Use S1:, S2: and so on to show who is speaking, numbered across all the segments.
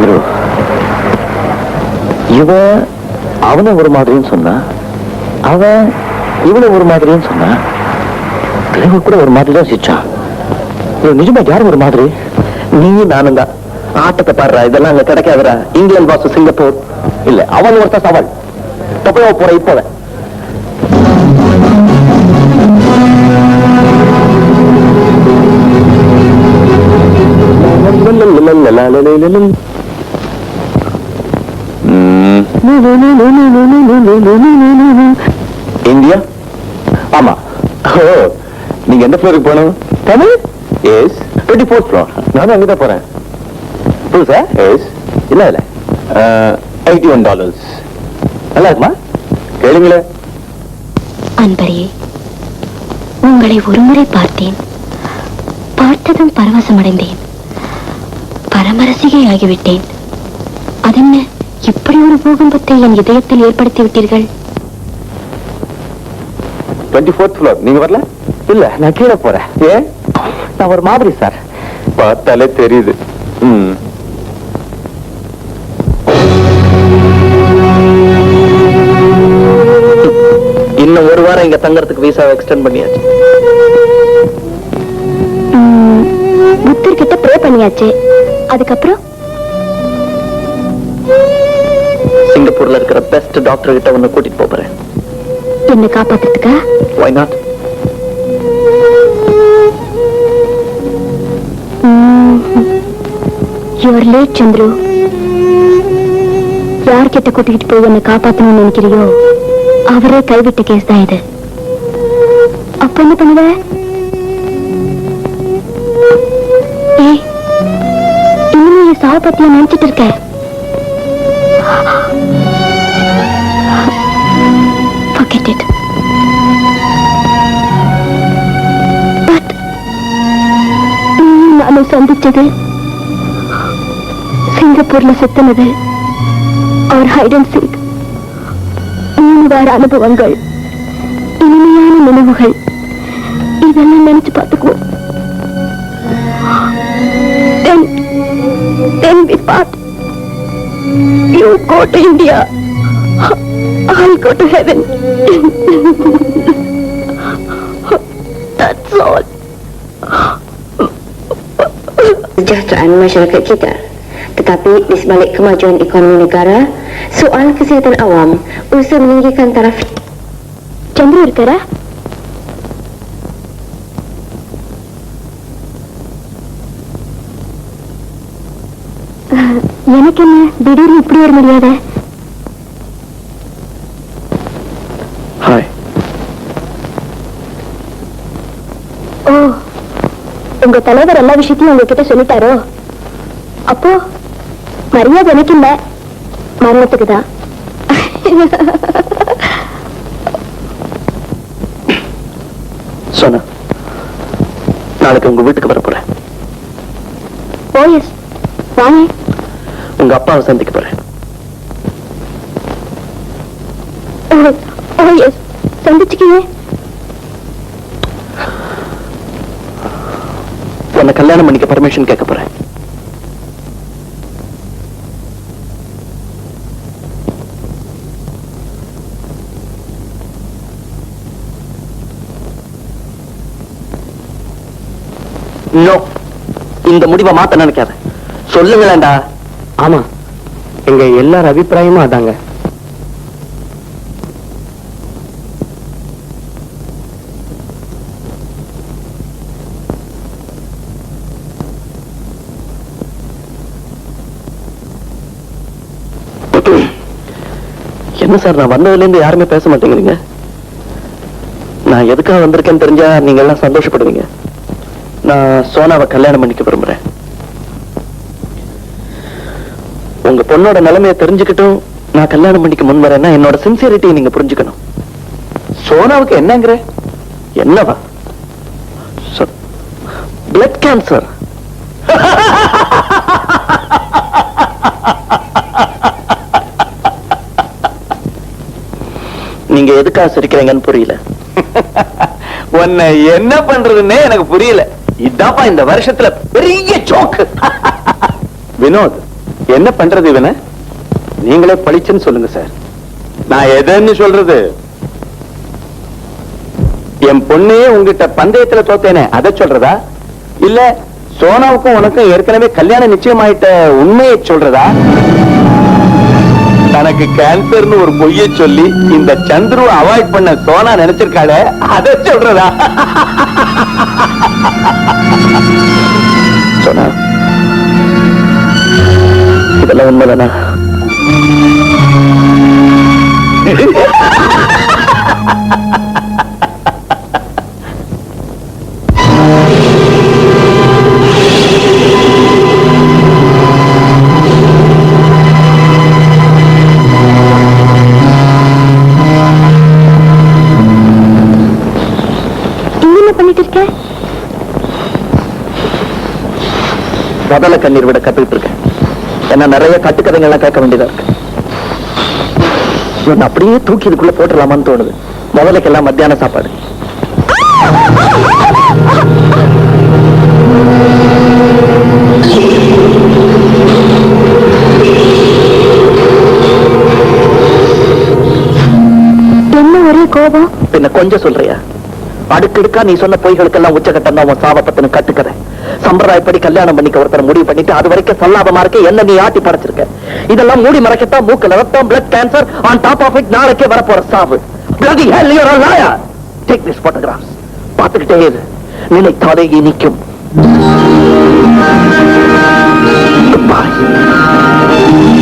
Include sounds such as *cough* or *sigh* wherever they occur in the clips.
S1: குரு இவ அவனை ஒரு மாதிரின்னு சொன்னா அவன் இவனை ஒரு மாதிரின்னு சொன்னா தெளிவு கூட ஒரு மாதிரி தான் சிரிச்சான் நிஜமா யார் ஒரு மாதிரி நீ நானும் தான் ஆட்டத்தை பாடுறா இதெல்லாம் அங்க கிடைக்காதுடா இங்கிலாந்து வாசு சிங்கப்பூர் இல்ல அவன் ஒருத்த சவால் தொப்பையா போற இப்போத இந்தியா ஃப்ளோருக்கு போகணும் Tamil? Yes twenty fourth floor நானும் அங்கே தான் போறேன். புதுசா? எஸ் இல்ல இல்ல. எயிட்டி ஒன் டாலர்ஸ் நல்லா இருக்குமா கேளுங்களே.
S2: அன்பரே உங்களை ஒருமுறை பார்த்தேன். பார்த்ததும் பரவசமடைந்தேன். பரமரசிகை ஆகிவிட்டேன். அதென்ன இப்படி ஒரு பூகம்பத்தை என் இதயத்தில் ஏற்படுத்தி விட்டீர்கள்?
S1: டுவெண்ட்டி ஃபோர்த் ஃப்ளோர் நீங்க வரல? இல்ல நான் கீழே போறேன். ஏன்? நான் ஒரு மாதிரி சார். பார்த்தாலே தெரியுது. ம். இன்னும் ஒரு வாரம் இங்க தங்கறதுக்கு விசாவை எக்ஸ்டெண்ட் பண்ணியாச்சு.
S2: புத்தர் கிட்ட ப்ரே பண்ணியாச்சு. அதுக்கப்புறம்?
S1: சிங்கப்பூர்ல இருக்கிற பெஸ்ட் டாக்டர் கிட்ட உன்னை கூட்டிட்டு போறேன்.
S2: என்ன காப்பாத்துறதுக்கா?
S1: Why not
S2: your late Chandru. யார்கிட்ட கூட்டிகிட்டு போய் என்ன காப்பாத்தணும்னு நினைக்கிறியோ அவரே கைவிட்ட கேஸ் தான் இது. அப்ப என்ன பண்ணுவ? ஏய் இன்னும் என் சாவ பத்திய நினைச்சிட்டு இருக்க? Forget it. But நானும் சந்திச்சது சிங்கப்பூர்ல சுத்தினது அவர் ஹைட் அண்ட் சீக் மூணு வார அனுபவங்கள் இனிமையான நினைவுகள் இதெல்லாம் நினைச்சு பார்த்துக்குவோம் Then, then we part. You go to India. I'll go to heaven. That's all.
S3: kesejahteraan masyarakat kita. Tetapi di sebalik kemajuan ekonomi negara, soal kesihatan awam usaha meninggikan taraf
S2: சந்திர இருக்காரா எனக்கு என்ன திடீர்னு இப்படி வர முடியாத
S1: ஹாய்
S2: ஓ உங்க தலைவர் எல்லா விஷயத்தையும் உங்ககிட்ட சொல்லிட்டாரோ அப்போ மரியாதை எனக்கு இல்ல மரணத்துக்கு தான்
S1: நாளைக்கு உங்க வீட்டுக்கு வர போறேன்.
S2: ஓ எஸ் வாங்க.
S1: உங்க அப்பாவை சந்திக்க போறேன்.
S2: ஓ எஸ்
S1: உன்னை கல்யாணம் பண்ணிக்க பர்மிஷன் கேட்க போறேன். நோ இந்த முடிவை மாத்த நினைக்காத. சொல்லுங்களேன்டா. ஆமா. எங்க எல்லார் அபிப்பிராயமும் அதாங்க. என்ன சார் நான் வந்ததுல இருந்து யாருமே பேச மாட்டேங்கிறீங்க? நான் எதுக்காக வந்திருக்கேன்னு தெரிஞ்சா நீங்க எல்லாம் சந்தோஷப்படுவீங்க. நான் சோனாவை கல்யாணம் பண்ணிக்க விரும்புறேன். உங்க பொண்ணோட நிலைமையை தெரிஞ்சுக்கிட்டும் நான் கல்யாணம் பண்ணிக்க முன் வரேன்னா என்னோட சின்சியரிட்டியை நீங்க புரிஞ்சுக்கணும். சோனாவுக்கு என்னங்கிற? என்னவா? பிளட் கேன்சர் நீங்க எதுக்காக சிரிக்கிறீங்கன்னு புரியல.
S4: உன்னை என்ன பண்றதுன்னே எனக்கு புரியல. இதாப்பா இந்த வருஷத்துல பெரிய ஜோக்கு
S1: வினோத்
S4: என்ன பண்றது இவனை? நீங்களே பழிச்சுன்னு சொல்லுங்க சார் நான் எதன்னு சொல்றது? என் பொண்ணையே உங்ககிட்ட பந்தயத்துல தோத்தேனே அதை சொல்றதா? இல்ல சோனாவுக்கும் உனக்கும் ஏற்கனவே கல்யாணம் நிச்சயமாயிட்ட உண்மையை சொல்றதா? தனக்கு கேன்சர்னு ஒரு பொய்ய சொல்லி இந்த சந்துருவை அவாய்ட் பண்ண சோனா நினைச்சிருக்காளே அதை சொல்றதா? *laughs*
S5: இதெல்லாம் உண்மைதானா முதல்ல கண்ணீர் விட கத்துக்கிட்டு இருக்கேன். ஏன்னா நிறைய கட்டுக்கதைகள்லாம் கேட்க வேண்டியதா இருக்கு. இவன் அப்படியே தூக்கி இதுக்குள்ள போட்டுடலாமான்னு தோணுது. முதலுக்கெல்லாம் மத்தியான சாப்பாடு.
S6: என்ன ஒரே கோபம்?
S5: பின்ன கொஞ்சம் சொல்றியா? அடுக்கடுக்கா நீ சொன்ன பொய்களுக்கெல்லாம் உச்சகட்டம் தான் உன் சாவ பத்தின கட்டுக்கதை. சம்பிரதாயப்படி கல்யாணம் பண்ணிக்க ஒருத்தர் முடிவு பண்ணிட்டு அது வரைக்கும் சல்லாபமா இருக்க என்ன நீ ஆட்டி படைச்சிருக்க? இதெல்லாம் மூடி மறைக்கத்தான் மூக்கல ரத்தம் blood cancer on top of it நாளைக்கே வரப்போற சாவு. Bloody hell you're a liar. Take this பார்த்துக்கிட்டே இரு. நினைத்தாலே இனிக்கும் Goodbye.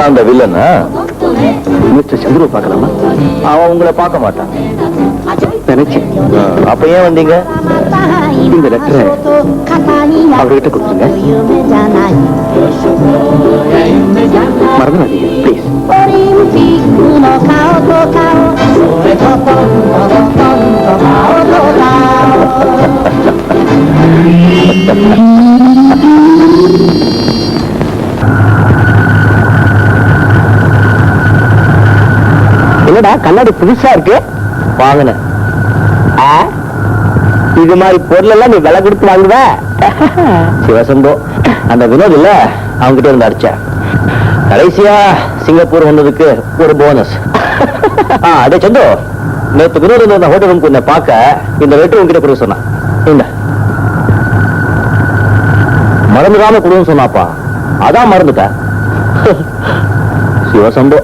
S5: தான் அந்த வில்லனா மிஸ்டர் சந்துரு பார்க்கலாமா? அவன் உங்களை பார்க்க மாட்டான். நினைச்சேன். அப்ப ஏன் வந்தீங்க? இந்த லெட்டரை அவர்கிட்ட கொடுத்துருங்க. மறந்துடாதீங்க ப்ளீஸ் *laughs* என்னடா கண்ணாடி புதுசா இருக்கு? வாங்கினேன் இது மாதிரி பொருள் எல்லாம் நீ விலை கொடுத்து வாங்குவ? *laughs* சிவசம்போ. அந்த வினோத் இல்ல அவன்கிட்ட இருந்து அடிச்ச. கடைசியா சிங்கப்பூர் வந்ததுக்கு ஒரு போனஸ் *laughs* அதே சந்தோ நேத்து வினோத் அந்த ஹோட்டல் ரூமுக்கு உன்னை பார்க்க இந்த லெட்டர் உன்கிட்ட கொடுக்க சொன்னான். இந்த. மறந்துடாம கொடுன்னு சொன்னாப்பா. அதான் மறந்துட்டேன் *laughs* சிவசம்போ.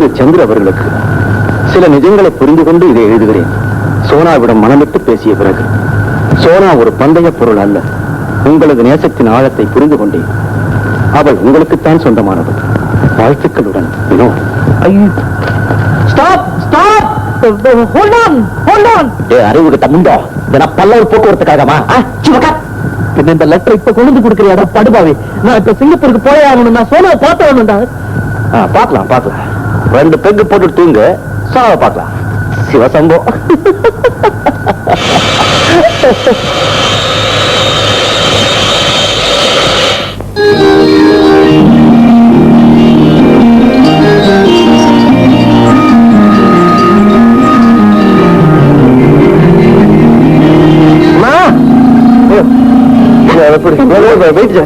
S5: திரு சந்திர அவர்களுக்கு சில நிஜங்களை புரிந்து கொண்டு இதை எழுதுகிறேன். சோனாவிடம் மனமிட்டு பேசிய பிறகு சோனா ஒரு பந்தய பொருள் அல்ல. உங்களது நேசத்தின் ஆழத்தை புரிந்து கொண்டேன். அவள் உங்களுக்குத்தான் சொந்தமானவள். வாழ்த்துக்களுடன் Vinod. Stop stop. Hold on hold on ஏ அறிவுக்கு தமுண்டோ இதை பல்லவர் போக்குவரத்துக்காகமா சிவகா பின்ன இந்த லெட்டர் இப்ப கொண்டு கொடுக்குறியாடா படுபாவி. நான் இப்ப சிங்கப்பூருக்கு போயே ஆகணும் நான் சோனாவை பார்த்து வரணும்டா. பார்க்கலாம் பார்க்கலாம். ரெண்டு பெக்கு போட்டு தூங்க. சோனாவை பார்க்கலாம். சிவசம்போ.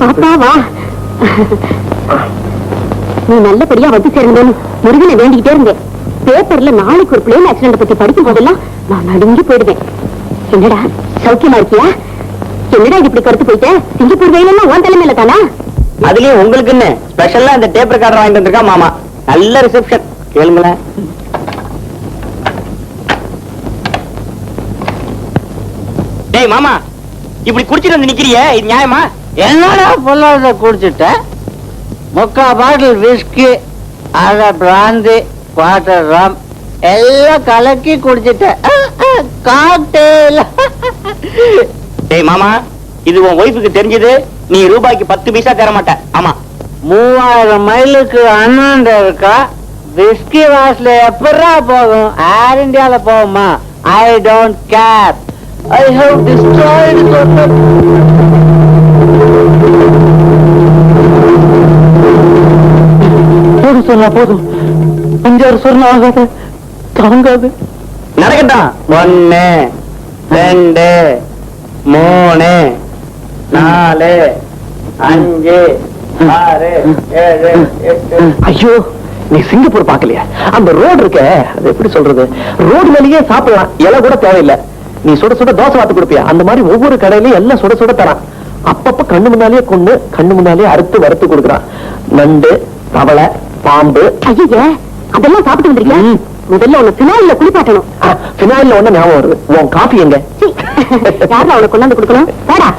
S6: பாப்பா வா. நீ நல்லபடியா வந்து சேர்ந்தேன்னு முருகனை வேண்டிக்கிட்டே இருந்தேன். பேப்பர்ல நாளைக்கு ஒரு பிளேன் ஆக்சிடென்ட் பத்தி படிக்கும் போதெல்லாம் நான் நடுங்கி போயிடுவேன். என்னடா சௌக்கியமா இருக்கியா? என்னடா இது இப்படி கருத்து போயிட்ட? சிங்கப்பூர் வெயிலெல்லாம் உன் தலைமையில தானா?
S5: அதுலயும் உங்களுக்குன்னு ஸ்பெஷலா இந்த டேப் ரெக்கார்டர் வாங்கிட்டு வந்திருக்கா மாமா? நல்ல ரிசப்ஷன் கேளுங்களேன்
S7: டேய் மாமா இப்படி குடிச்சிட்டு வந்து நிக்கிறியே? இது நியாயமா?
S8: என்னடா பொல்லாத குடிச்சிட்ட? முக்கா பாட்டில் விஸ்கி அரை பிராந்தி குவார்டர் ரம் எல்லாம் கலக்கி குடிச்சிட்ட காக்டேல்
S9: டேய் மாமா இது உன் ஒய்ஃபுக்கு தெரிஞ்சது. நீ ரூபாய்க்கு பத்து பைசா தர மாட்ட. ஆமா.
S8: மூவாயிரம் மைலுக்கு அண்ணாண்ட இருக்கா? விஸ்கி வாசல எப்படா போகும் ஏர் இந்தியால போகுமா? I don't care I have
S1: destroyed சொன்னா போதும். அஞ்சாறு சொன்னா ஆகாது தாங்காது.
S9: நடக்கட்டும் ஒன்னு ரெண்டு மூணு நாலு அஞ்சு ஆறு ஏழு எட்டு.
S1: ஐயோ நீ சிங்கப்பூர் பார்க்கலையா? அந்த ரோடு இருக்க அது எப்படி சொல்றது? ரோடு மேலேயே சாப்பிடலாம். இலை கூட தேவையில்லை. நீ சுட சுட தோசை வாத்து கொடுப்பியா? அந்த மாதிரி ஒவ்வொரு கடையிலயும் எல்லாம் சுட சுட தரான். அப்பப்ப கண்ணு முன்னாலேயே கொண்டு கண்ணு முன்னாலேயே அறுத்து வறுத்து கொடுக்குறான். நண்டு தவளை பாம்பு.
S2: ஐயே அதெல்லாம் சாப்பிட்டு வந்திருக்கேன்
S1: ம்.
S2: முதல்ல உன்னை பினாயில குளிப்பாட்டணும்.
S1: பினாயில ஒண்ணு ஞாபகம் வருது. உன் காஃபி எங்க?
S2: சீ, யாருல அவனை கொண்டாந்து கொடுக்கணும்? வேடா.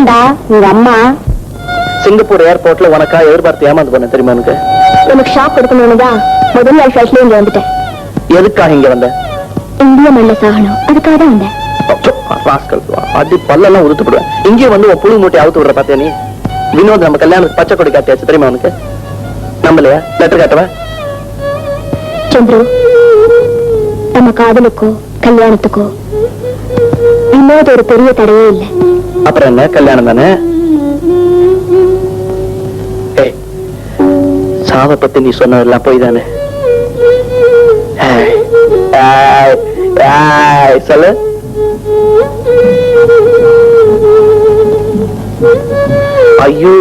S2: இருக்கேன்டா உங்க அம்மா.
S1: சிங்கப்பூர் ஏர்போர்ட்ல உனக்கா எதிர்பார்த்து ஏமாந்து போனேன் தெரியுமா எனக்கு?
S2: எனக்கு ஷாக் கொடுக்கணும்னு தான் முதல் நாள் ஃபிளைட்ல இங்க வந்துட்டேன்.
S1: எதுக்காக இங்க வந்த?
S2: இந்திய மண்ணில் சாகணும். அதுக்காக தான் வந்தேன்.
S1: அடி பல்லெல்லாம் உதுத்து போடுவேன் இங்கே வந்து உன் புழு மூட்டை அவுத்து விடுற பாத்தியா நீ? வினோத் நம்ம கல்யாணத்துக்கு பச்சை கொடி காட்டியாச்சு தெரியுமா உனக்கு? நம்பலையா? லெட்டர் காட்டவா?
S2: சந்துரு நம்ம காதலுக்கோ கல்யாணத்துக்கோ இன்னொரு ஒரு பெரிய தடையே இல்லை.
S1: அப்புறம் என்ன? கல்யாணம் தானே? ஏய், சாவை பத்தி நீ சொன்னதெல்லாம் போய் தானே? சொல்லு. ஐயோ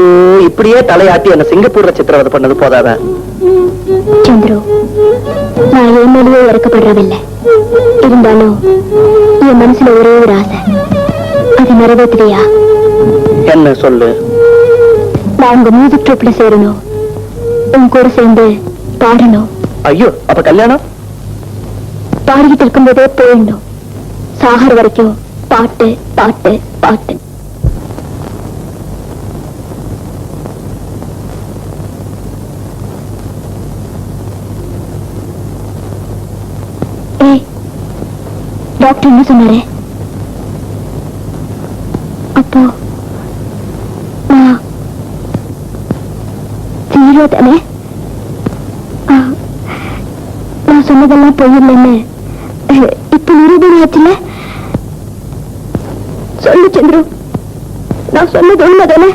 S1: இப்படியே தலையாட்டி என்ன சிங்கப்பூர்ல சித்திரவதை பண்ணது போதாத?
S2: சந்துரு நான் என் மேலேயே இறக்கப்படுறதில்லை இருந்தாலும் என் மனசுல ஒரே ஒரு ஆசை. அது நிறைவேற்றுறியா
S1: என்ன சொல்லு?
S2: நான் உங்க மியூசிக் ட்ரூப்ல சேரணும். உன் கூட சேர்ந்து பாடணும்.
S1: ஐயோ அப்ப கல்யாணம்?
S2: பாடிக்கிட்டு இருக்கும்போதே போயிடணும். சாகர் வரைக்கும் பாட்டு பாட்டு பாட்டு. டாக்டர் என்ன சொன்னாரு? அப்போ. நான் ஜீரோ தானே? ஆ, நான் சொன்னதெல்லாம் பொய் இப்ப நிரூபணம் ஆச்சுல சொல்லு சந்திரு. நான் சொன்னது உண்மைதானே?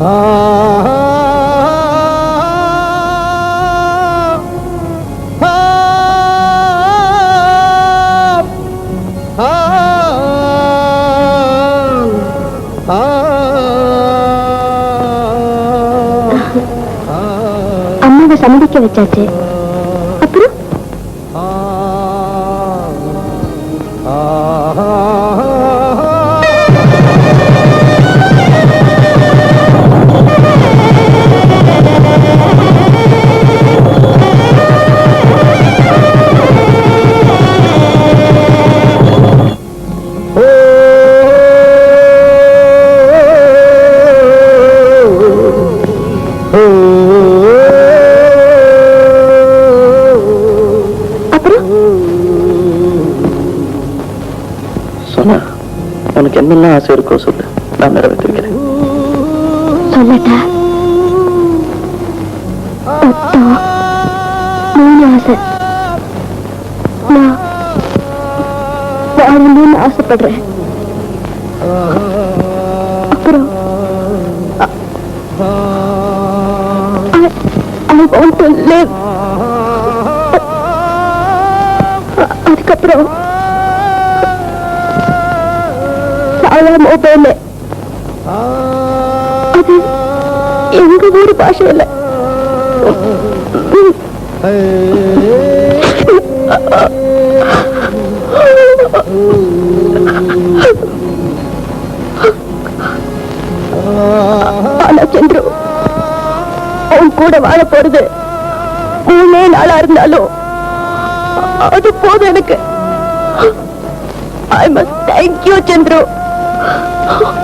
S2: அம்மாவை சம்மதிக்க வச்சாச்சு.
S1: உனக்கு என்னெல்லாம் ஆசை இருக்கோ சொல்லு. நான் நிறைவேற்றிருக்கிறேன்.
S2: ஆசைப்படுறேன். அதுக்கப்புறம் சாயா மொபைல் அது எங்க ஊர் பாஷையில ஆனா சந்திரு அவன் கூட வாழ போறது மூணே நாளா இருந்தாலும் அது போதும் எனக்கு. I must thank you Chandru. Oh. *laughs*